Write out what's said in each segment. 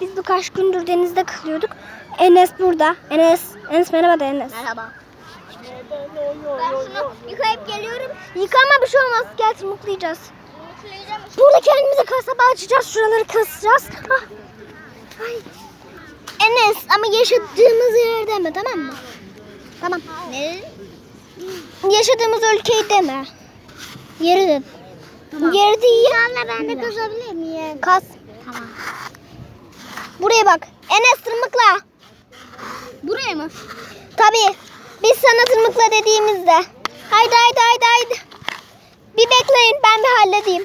Biz birkaç gündür denizde kalıyorduk. Enes burada. Enes. Enes merhaba de Enes. Merhaba. Ben şunu yıkayıp geliyorum. Yıkama bir şey olmaz. Gel tırmıklayacağız. Yıkayacağım. Burada kendimize kasaba açacağız. Şuraları kasacağız. Ah. Ay. Enes ama yaşadığımız yer deme tamam mı? Tamam. Ne? Yaşadığımız ülkeyi deme. Yeri de. Yeri değil. Anne ben de kazabilir miyim? Kas. Tamam. Buraya bak. Enes tırmıkla. Buraya mı? Tabii. Biz sana tırmıkla dediğimizde. Haydi haydi haydi haydi. Bir bekleyin ben bir halledeyim.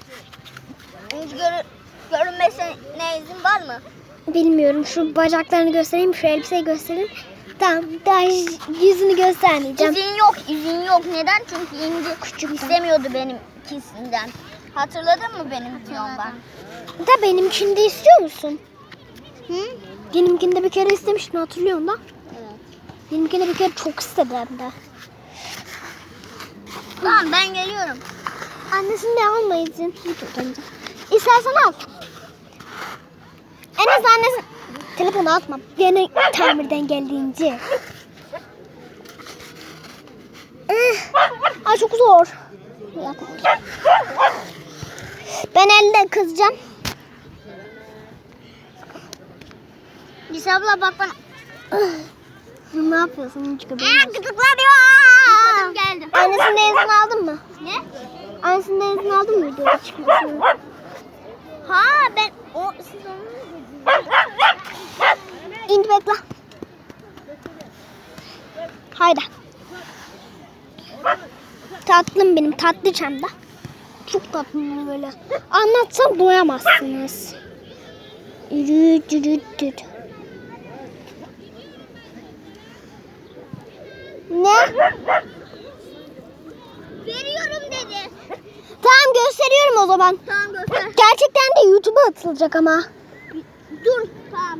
Hiç görü görünmesine izin var mı? Bilmiyorum şu bacaklarını göstereyim şu elbiseyi göstereyim. Tamam daha yüzünü göstermeyeceğim. İzin yok, izin yok. Neden? Çünkü İnci Küçük istemiyordu benimkisinden. Hatırladın mı benim piyondan? Da benimkini de istiyor musun? Hı? Benimkini de bir kere istemiştin hatırlıyor musun? Evet. Benimkini bir kere çok istedi hem de. Tamam ben geliyorum. Annesini de alma izin. İstersen al. En az annesi... Telefonu atma. Yine tamirden geldiğince. Eh, Ay çok zor. Ben elle kızacağım. Lise abla bak bana. Ne yapıyorsun? Hiç Aa, gıdıklanıyor. Yıkadım geldim. Annesinden izin aldın mı? Ne? Annesinden izin aldın mı videoda çıkmasını? Ha ben o siz onu? İndi bekle. Haydi. Tatlım benim tatlıcam da. Çok tatlı böyle. Anlatsam doyamazsınız. Yürü yürü yürü. Ne? Veriyorum dedi. Tamam gösteriyorum o zaman. Tamam göster. Gerçekten de YouTube'a atılacak ama. Dur. Tamam.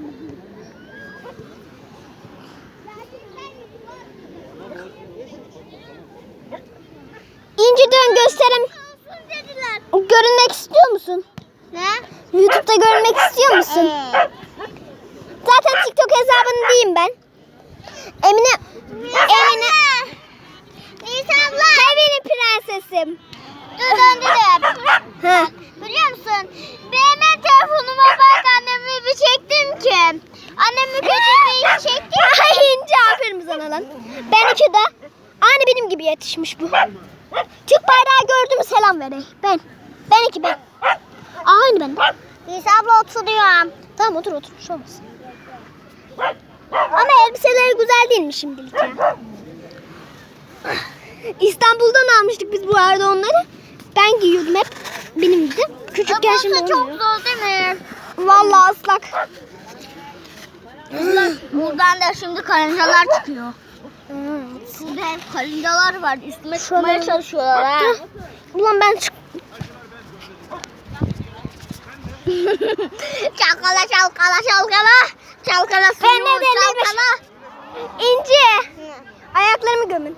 İnci dön gösterim. Görünmek istiyor musun? Ne? YouTube'da görünmek istiyor musun? Zaten TikTok hesabını diyeyim ben. Emine Emine Nisa abla. Hey benim prensesim. Dur döndürüm. Ha. Biliyor musun? Benim telefonuma bak annemi bir çektim ki. Annemi kötü bir çektim. Ay İnci aferin sana lan. Ben iki de aynı benim gibi yetişmiş bu. Türk bayrağı gördüm selam vereyim. Ben. Ben iki ben. Aynı ben. Nisa abla oturuyorum. Tamam otur otur. Şu olmaz. Ama elbiseleri güzel değil mi şimdilik? İstanbul'dan almıştık biz bu arada onları. Ben giyiyordum hep. Benimdi. Küçükken Ama şimdi çok olmuyor. zor değil mi? Vallahi ıslak. Buradan da şimdi karıncalar çıkıyor. Evet. Burada hep karıncalar var. Üstüme çıkmaya çalışıyorlar ha. Ulan ben çık... çalkala çalkala çalkala. Çalkala suyu çalkala. İnci. Ayaklarımı gömün.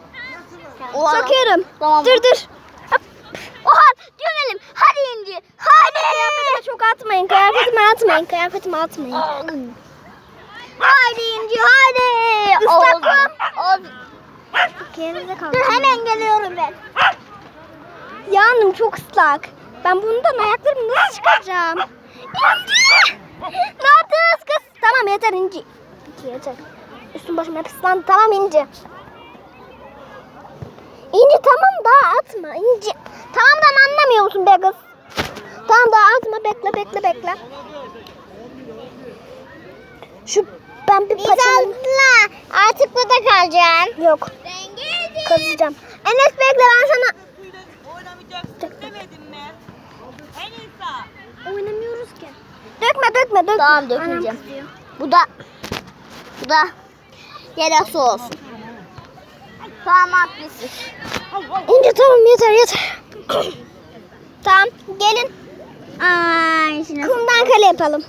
Oha. Sokuyorum. Tamam. Dur dur. Hop. Oha gömelim. Hadi İnci. Hadi. Kıyafetime çok atmayın. Kıyafetime atmayın. Kıyafetime atmayın. Hadi İnci hadi. Islak Oldu. Oldu. Yerinize kalın. Dur hemen geliyorum ben. Yandım çok ıslak. Ben bundan ayaklarımı nasıl çıkaracağım? İnci! Ne yaptınız yeter İnci. Yeter. Üstüm başım hep ıslandı. Tamam İnci. İnci tamam daha atma İnci. Tamam da anlamıyor musun be kız? Tamam daha atma bekle bekle bekle. Şu ben bir paçamı... artık burada kalacaksın. Yok kazacağım. Enes bekle ben sana... Oynamayacaksın mi? En iyisi. Oynamıyoruz ki. Dökme dökme dökme. Tamam, dökmeyeceğim. Bu da bu da yarası olsun. Tamam haklısın. İnce tamam yeter yeter. tamam gelin Ay şimdi. kumdan kale yapalım.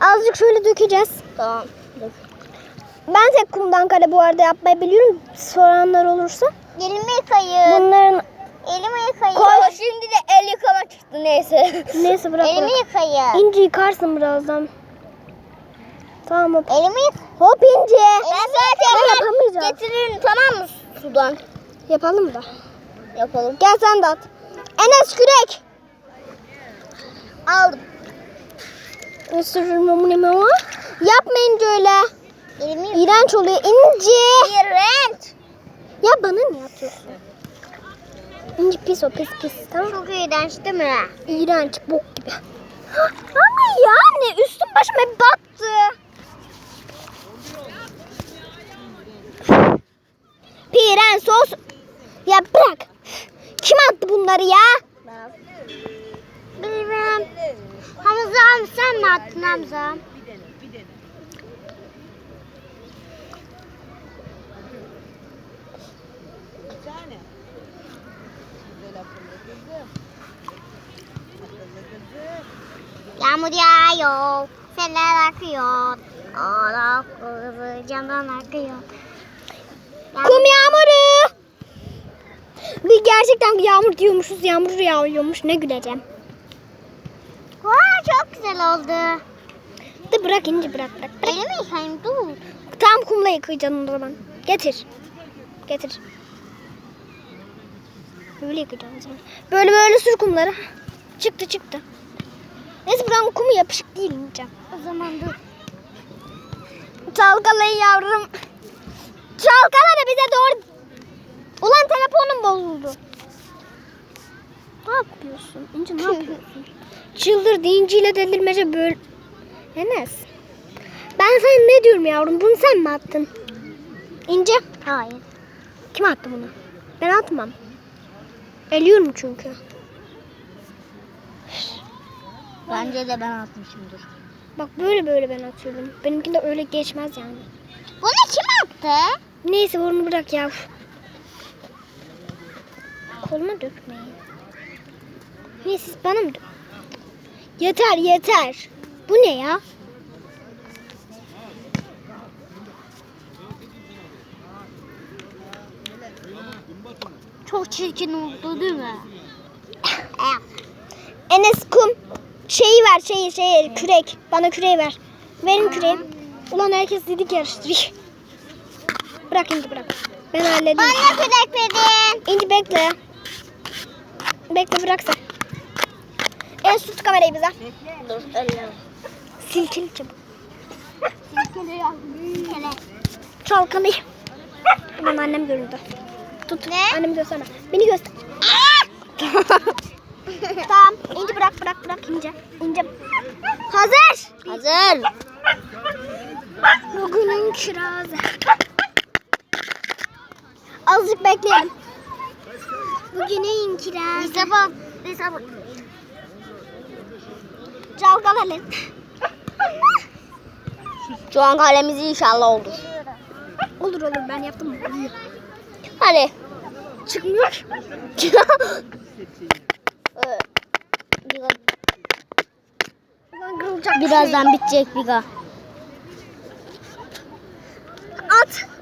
Azıcık şöyle dökeceğiz. Tamam. Ben tek kumdan kale bu arada yapmayı biliyorum. Soranlar olursa. Elimi yıkayın. Bunların Elimi yıkayayım. Koy. Şimdi de el yıkama çıktı neyse. Neyse bırak Elimi bırak. yıkayayım. İnci yıkarsın birazdan. Tamam hop. Elimi. Hop İnci. Ben zaten yapamayacağım. getiririm tamam mı sudan? Yapalım da. Yapalım. Gel sen de at. Enes kürek. Aldım. Isırırım o. Yapma İnci öyle. Elimi. İğrenç oluyor İnci. İğrenç. Ya bana ne yapıyorsun? İnci pis o pis pis tamam Çok iğrenç değil mi? İğrenç bok gibi. Ama yani üstüm başım hep battı. Piren sos. Ya bırak. Kim attı bunları ya? Bilmem. Hamza sen mi attın Hamza? Bir tane. Güzel akıllı kızım. Yağmur yağıyor. Seller akıyor. Ağla kızı camdan akıyor. Kum yağmuru. Bir gerçekten yağmur diyormuşuz. Yağmur yağıyormuş. Ne güleceğim. Vay çok güzel oldu. De bırak ince bırak bırak. bırak. Elimi yıkayayım dur. Tam kumla yıkayacaksın o zaman. Getir. Getir. Böyle yıkayacaksın o zaman. Böyle böyle sür kumları. Çıktı çıktı. Neyse buranın kumu yapışık değil ince. O zaman dur. Çalkalayın yavrum. Çalkala da bize doğru. Ulan telefonum bozuldu. Ne yapıyorsun? İnce ne yapıyorsun? Çıldır dinciyle delirmece böyle. Enes. Ben sana ne diyorum yavrum? Bunu sen mi attın? İnce. Hayır. Kim attı bunu? Ben atmam. Eliyorum çünkü. Bence de ben atmışımdır. Bak böyle böyle ben atıyorum. Benimkinde öyle geçmez yani. Bunu kim attı? Neyse bunu bırak ya. Koluma dökmeyin. Niye siz bana mı dök? Yeter yeter. Bu ne ya? Çok çirkin oldu değil mi? Enes kum. Şeyi ver şeyi şeyi kürek. Bana küreği ver. Verin küreği. Ulan herkes dedik yarıştırıyor. Bırak İnci bırak. Ben halledeyim. Bana kürek verin. İnci bekle. Bekle bırak sen. Enes tut kamerayı bize. Dur elim. Silkeli çabuk. Çalkalayayım. Benim annem göründü. Tut. Ne? Annemi gösterme. Beni göster. tamam. İnce bırak bırak bırak ince. İnce. Hazır. Hazır. Bugünün kirazı. Azıcık bekleyelim. Bugünün kirazı. Bize bak. Bize bak. Çalkalayın. Şu an kalemiz inşallah olur. olur olur ben yaptım. Hadi. Çıkmıyor. Birazdan bitecek Biga. At.